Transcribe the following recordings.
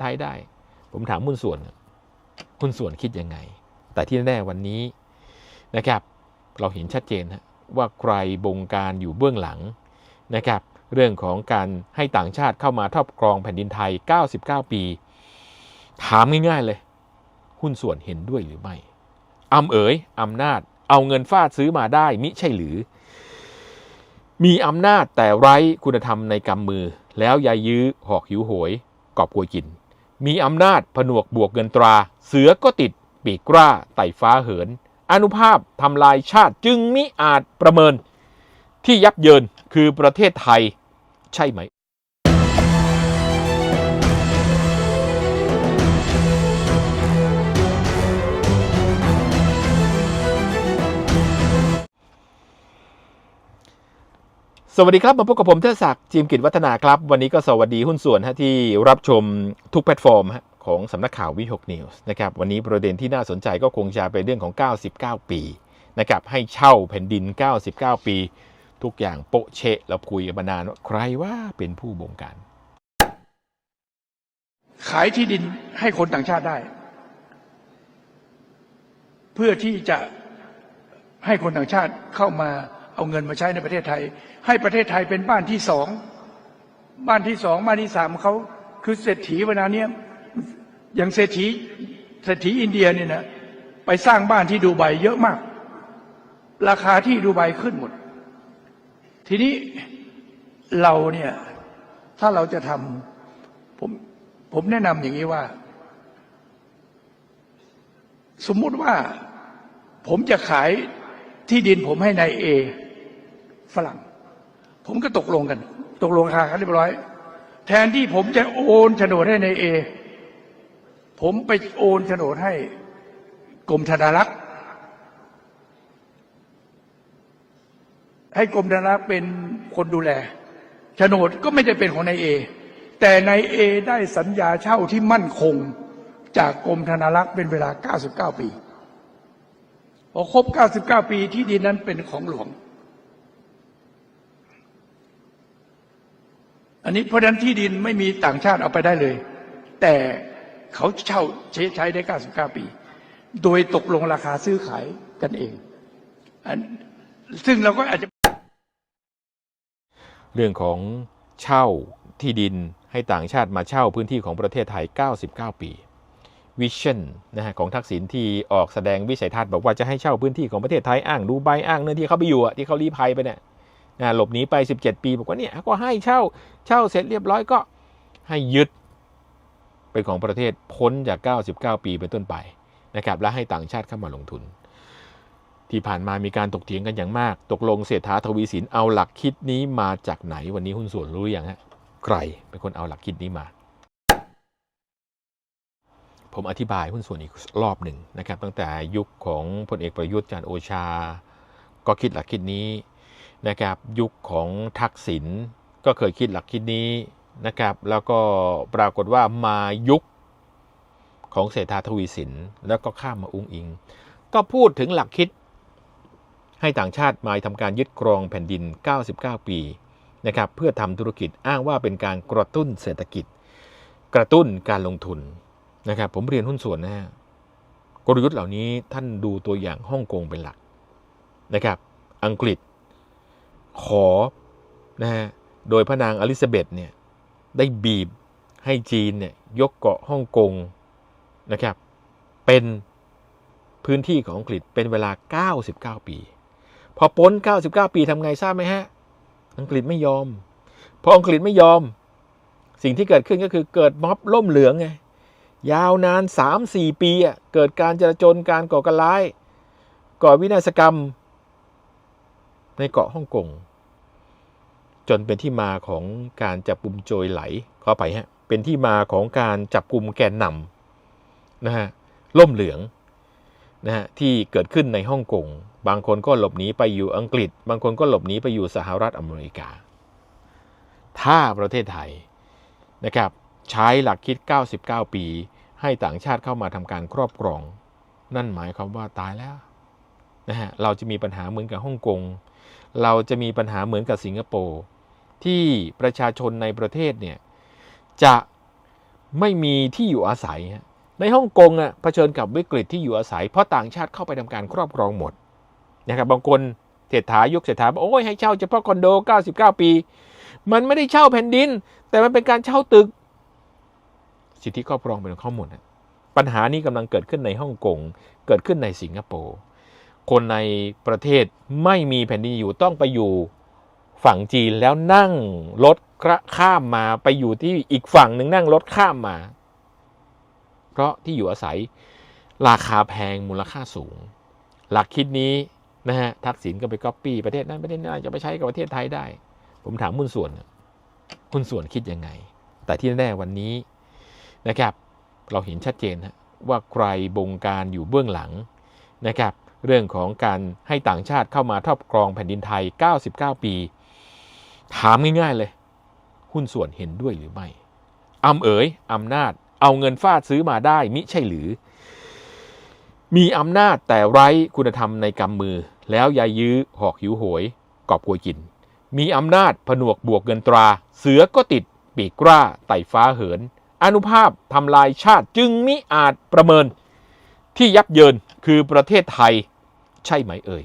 ไทยได้ ผมถามหุ้นส่วนหุ้นส่วนคิดยังไง แต่ที่แน่ๆวันนี้นะครับ เราเห็นชัดเจนว่าใครบงการอยู่เบื้องหลังนะครับ เรื่องของการให้ต่างชาติเข้ามาครอบครองแผ่นดินไทย 99 ปี ถามง่ายๆเลย หุ้นส่วนเห็นด้วยหรือไม่อำเอ๋ยอำนาจ เอาเงินฟาดซื้อมาได้มิใช่หรือ มีอำนาจแต่ไร้คุณธรรมในกำมือ แล้วยายยื้อหอกหิวโหย กอบกวยกิน มีอำนาจผนวกบวกเงินตรา เสือก็ติดปีกกล้าไต่ฟ้าเหิน อนุภาพทำลายชาติจึงมิอาจประเมิน ที่ยับเยินคือประเทศไทยใช่ไหม สวัสดีครับ มาพบกับผมเทศศักดิ์จีมกิจวัฒนาครับ วันนี้ก็สวัสดีหุ้นส่วนฮะที่รับชมทุกแพลตฟอร์มของสำนักข่าววิหกนิวส์นะครับวันนี้ประเด็นที่น่าสนใจก็คงจะเป็นเรื่องของ 99 ปีนะครับให้เช่าแผ่นดิน 99 ปี ทุกอย่างโปะเชะเราคุยกันมานานว่าใครว่าเป็นผู้บงการ ขายที่ดินให้คนต่างชาติได้ เพื่อที่จะให้คนต่างชาติเข้ามา เอาเงินมาใช้ในประเทศไทย ให้ประเทศไทยเป็นบ้านที่สองบ้านที่สองบ้านที่สามเขาคือเศรษฐีเวลาเนี้ยอย่างเศรษฐีเศรษฐีอินเดียเนี่ยนะไปสร้างบ้านที่ดูไบเยอะมาก ราคาที่ดูไบขึ้นหมด ทีนี้เราเนี่ยถ้าเราจะทำผมผมแนะนำอย่างนี้ว่า สมมุติว่าผมจะขายที่ดินผมให้นายเอ ฝรั่ง ผมก็ตกลงกัน ตกลงราคากันเรียบร้อย แทนที่ผมจะโอนโฉนดให้นายเอ ผมไปโอนโฉนดให้กรมธนารักษ์ ให้กรมธนารักษ์เป็นคนดูแลโฉนดก็ไม่ได้เป็นของนายเอ แต่นายเอได้สัญญาเช่าที่มั่นคงจากกรมธนารักษ์เป็นเวลา 99 ปี พอครบ 99 ปีที่ดินนั้นเป็นของหลวง อันนี้เพราะฉะนั้นที่ดินไม่มีต่างชาติเอาไปได้เลย แต่เขาเช่าใช้ได้ 99 ปี โดยตกลงราคาซื้อขายกันเองอันซึ่งเราก็อาจจะ เรื่องของเช่าที่ดินให้ต่างชาติมาเช่าพื้นที่ของประเทศไทย 99 ปีวิชั่นนะฮะของทักษิณที่ออกแสดงวิสัยทัศน์บอกว่าจะให้เช่าพื้นที่ของประเทศไทยอ้างดูใบอ้างเนื้อที่เขาไปอยู่อะที่เขาลี้ภัยไปเนี่ย นะหลบหนีไป 17 ปี บอกว่าเนี่ยก็ให้เช่าเช่าเสร็จเรียบร้อยก็ให้ยึดเป็นของประเทศพ้นจาก 99 ปีเป็นต้นไปนะครับและให้ต่างชาติเข้ามาลงทุน ที่ผ่านมามีการตกเถียงกันอย่างมาก ตกลงเศรษฐาทวีสินเอาหลักคิดนี้มาจากไหนวันนี้หุ้นส่วนรู้หรือยังฮะใครเป็นคนเอาหลักคิดนี้มา ผมอธิบายหุ้นส่วนอีกรอบหนึ่งนะครับ ตั้งแต่ยุคของพลเอกประยุทธ์จันโอชา ก็คิดหลักคิดนี้ นะครับยุคของทักษิณก็เคยคิดหลักคิดนี้นะครับ แล้วก็ปรากฏว่ามายุคของเศรษฐาทวีสินแล้วก็ข้ามมาอุ้งอิง ก็พูดถึงหลักคิด ให้ต่างชาติมาทำการยึดครองแผ่นดิน 99 ปีนะครับเพื่อทำธุรกิจอ้างว่าเป็นการกระตุ้นเศรษฐกิจ กระตุ้นการลงทุนนะครับ ผมเรียนหุ้นส่วนนะฮะกลยุทธ์เหล่านี้ท่านดูตัวอย่างฮ่องกงเป็นหลักนะครับ อังกฤษ ขอนะฮะโดยพระนางอลิซาเบธเนี่ยได้บีบให้จีนเนี่ยยกเกาะฮ่องกงนะครับ เป็นพื้นที่ของอังกฤษเป็นเวลา 99 ปี พอพ้น 99 ปีทำไงทราบไหมฮะ อังกฤษไม่ยอม พออังกฤษไม่ยอม สิ่งที่เกิดขึ้นก็คือเกิดม็อบล่มเหลืองไงยาวนาน 3-4 ปีอะเกิดการจราจนการก่อการร้าย ก่อวินาศกรรม ในเกาะฮ่องกง จนเป็นที่มาของการจับกลุ่มโจยไหลขอไปฮะเป็นที่มาของการจับกลุ่มแกนนำนะฮะล่มเหลืองนะฮะที่เกิดขึ้นในฮ่องกงบางคนก็หลบหนีไปอยู่อังกฤษ บางคนก็หลบหนีไปอยู่สหรัฐอเมริกา ถ้าประเทศไทยนะครับใช้หลักคิด 99 ปี ให้ต่างชาติเข้ามาทำการครอบครอง นั่นหมายความว่าตายแล้วนะฮะเราจะมีปัญหาเหมือนกับฮ่องกงเราจะมีปัญหาเหมือนกับสิงคโปร์ ที่ประชาชนในประเทศเนี่ยจะไม่มีที่อยู่อาศัย ในฮ่องกงอะเผชิญกับวิกฤตที่อยู่อาศัย เพราะต่างชาติเข้าไปทำการครอบครองหมดนะครับบางคนเศรษฐายกเศรษฐาบอกโอ้ยให้เช่าเฉพาะคอนโด 99 ปี มันไม่ได้เช่าแผ่นดิน แต่มันเป็นการเช่าตึก สิทธิครอบครองเป็นข้อมดอะปัญหานี้กำลังเกิดขึ้นในฮ่องกงเกิดขึ้นในสิงคโปร์คนในประเทศไม่มีแผ่นดินอยู่ต้องไปอยู่ ฝั่งจีนแล้วนั่งรถข้ามมาไปอยู่ที่อีกฝั่งหนึ่งนั่งรถข้ามมา เพราะที่อยู่อาศัยราคาแพงมูลค่าสูง หลักคิดนี้นะฮะทักษิณก็ไปก๊อปปี้ประเทศนั้นประเทศนี้จะไปใช้กับประเทศไทยได้ ผมถามหุ้นส่วนหุ้นส่วนคิดยังไง แต่ที่แน่วันนี้นะครับ เราเห็นชัดเจนว่าใครบงการอยู่เบื้องหลังนะครับ เรื่องของการให้ต่างชาติเข้ามาครอบครองแผ่นดินไทย 99 ปี ถามง่ายๆเลย หุ้นส่วนเห็นด้วยหรือไม่อำเอ๋ยอำนาจ เอาเงินฟาดซื้อมาได้มิใช่หรือ มีอำนาจแต่ไร้คุณธรรมในกำมือ แล้วยายยื้อหอกหิวโหย กอบกวยกิน มีอำนาจผนวกบวกเงินตรา เสือก็ติดปีกกล้าไต่ฟ้าเหิน อนุภาพทำลายชาติจึงมิอาจประเมิน ที่ยับเยินคือประเทศไทย ใช่ไหมเอ่ย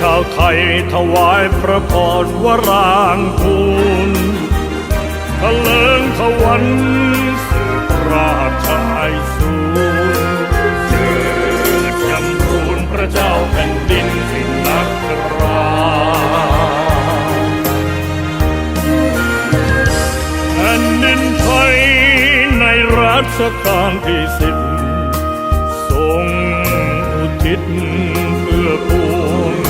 ชาวไทยถวายพระพรวรางคูณทะเลิงทวันสืบราชไอสูรเจิดยำคูณพระเจ้าแผ่นดินสิงนักราแผ่นดินไทยในรัชกาลที่สิบทรงอุทิศเพื่อปวง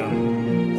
อง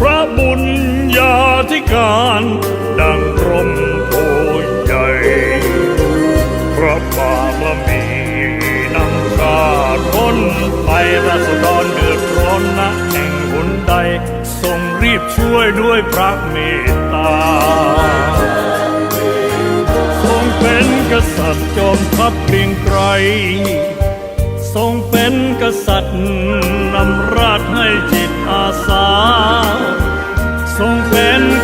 พระบุญญาธิการ ดังรมโพใหญ่ พระบารมีนำชาติพ้นไปราษฎรเดือดร้อนนะแห่งหนใด ทรงรีบช่วยด้วยพระเมตตา ทรงเป็นกษัตริย์จอมทัพเกรียงไกรทรงเป็นกษัตริย์นำราชให้จิตอาสา